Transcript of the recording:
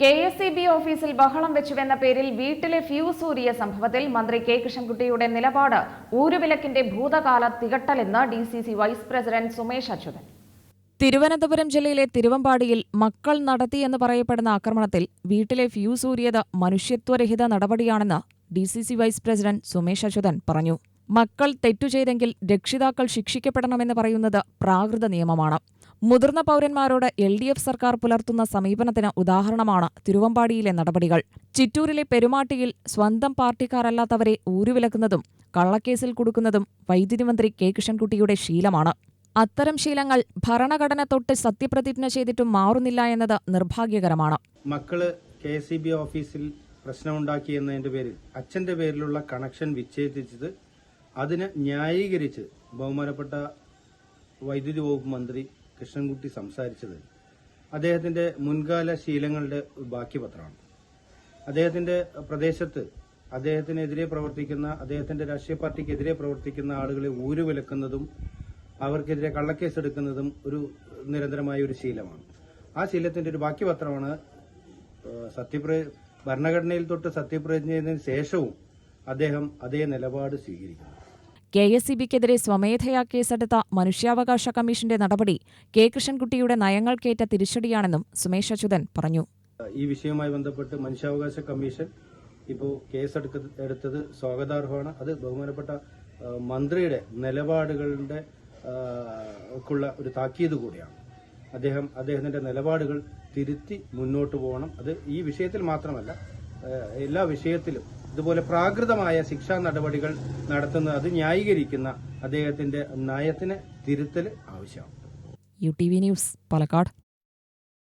K S E B ഓഫീസിൽ ബഹളം വെച്ചുവെന്ന പേരിൽ വീട്ടിലെ ഫ്യൂസ് ഊരിയ സംഭവത്തിൽ മന്ത്രി കെ കൃഷ്ണൻകുട്ടിയുടെ നിലപാട് ഊരുവിലക്കിന്റെ ഭൂതകാല തികട്ടലെന്ന് D C C vice president Sumesh Achuthan. Thiruvananthapuram ജില്ലയിലെ തിരുവമ്പാടിയിൽ മക്കൾ നടത്തിയെന്ന് പറയപ്പെടുന്ന ആക്രമണത്തിൽ വീട്ടിലെ ഫ്യൂസ് ഊരിയത് മനുഷ്യത്വരഹിത നടപടിയാണെന്ന് D C C vice president Sumesh Achuthan പറഞ്ഞു. മക്കൾ തെറ്റു ചെയ്തെങ്കിൽ രക്ഷിതാക്കൾ ശിക്ഷിക്കപ്പെടണമെന്ന് പറയുന്നത് പ്രാകൃത നിയമമാണ്. മുതിർന്ന പൗരന്മാരോട് എൽ ഡി എഫ് സർക്കാർ പുലർത്തുന്ന സമീപനത്തിന് ഉദാഹരണമാണ് തിരുവമ്പാടിയിലെ നടപടികൾ. ചിറ്റൂരിലെ പെരുമാട്ടിയിൽ സ്വന്തം പാർട്ടിക്കാരല്ലാത്തവരെ ഊരുവിലക്കുന്നതും കള്ളക്കേസിൽ കൊടുക്കുന്നതും വൈദ്യുതി മന്ത്രി കെ കിഷൻകുട്ടിയുടെ ശീലമാണ്. അത്തരം ശീലങ്ങൾ ഭരണഘടന തൊട്ട് സത്യപ്രതിജ്ഞ ചെയ്തിട്ടും മാറുന്നില്ല എന്നത് നിർഭാഗ്യകരമാണ്. മക്കൾ കെ സി ബി ഓഫീസിൽ പ്രശ്നമുണ്ടാക്കി എന്നതിന്റെ പേരിൽ അച്ഛന്റെ പേരിലുള്ള കണക്ഷൻ വിച്ഛേദിച്ചത് അതിന് ന്യായീകരിച്ച് ബഹുമാനപ്പെട്ട വൈദ്യുതി വകുപ്പ് മന്ത്രി കൃഷ്ണൻകുട്ടി സംസാരിച്ചത് അദ്ദേഹത്തിന്റെ മുൻകാല ശീലങ്ങളുടെ ബാക്കി പത്രമാണ്. അദ്ദേഹത്തിന്റെ പ്രദേശത്ത് അദ്ദേഹത്തിനെതിരെ പ്രവർത്തിക്കുന്ന അദ്ദേഹത്തിന്റെ രാഷ്ട്രീയ പാർട്ടിക്കെതിരെ പ്രവർത്തിക്കുന്ന ആളുകളെ ഊരുവിലക്കുന്നതും അവർക്കെതിരെ കള്ളക്കേസ് എടുക്കുന്നതും ഒരു നിരന്തരമായ ഒരു ശീലമാണ്. ആ ശീലത്തിന്റെ ഒരു ബാക്കി പത്രമാണ് സത്യപ്ര ഭരണഘടനയിൽ തൊട്ട് സത്യപ്രതിജ്ഞ ചെയ്തതിനു ശേഷവും അദ്ദേഹം അതേ നിലപാട് സ്വീകരിക്കുന്നു. കെ എസ് ഇ ബിക്കെതിരെ സ്വമേധയാ കേസെടുത്ത മനുഷ്യാവകാശ കമ്മീഷന്റെ നടപടി കെ കൃഷ്ണൻകുട്ടിയുടെ നയങ്ങൾക്കേറ്റ തിരിച്ചടിയാണെന്നും സുമേഷ് അച്യുതൻ പറഞ്ഞു. ഈ വിഷയവുമായി ബന്ധപ്പെട്ട് മനുഷ്യാവകാശ കമ്മീഷൻ ഇപ്പോൾ കേസെടുക്ക എടുത്തത് സ്വാഗതാർഹമാണ്. അത് ബഹുമാനപ്പെട്ട മന്ത്രിയുടെ നിലപാടുകളുടെ ഒക്കെയുള്ള ഒരു താക്കീത് കൂടിയാണ്. അദ്ദേഹം അദ്ദേഹത്തിന്റെ നിലപാടുകൾ തിരുത്തി മുന്നോട്ട് പോകണം. അത് ഈ വിഷയത്തിൽ മാത്രമല്ല എല്ലാ വിഷയത്തിലും ഇതുപോലെ പ്രാകൃതമായ ശിക്ഷാ നടപടികൾ നടത്തുന്നത് അത് ന്യായീകരിക്കുന്ന അദ്ദേഹത്തിന്റെ നയത്തിന് തിരുത്തൽ ആവശ്യമാണ്. U T V news Palakkad.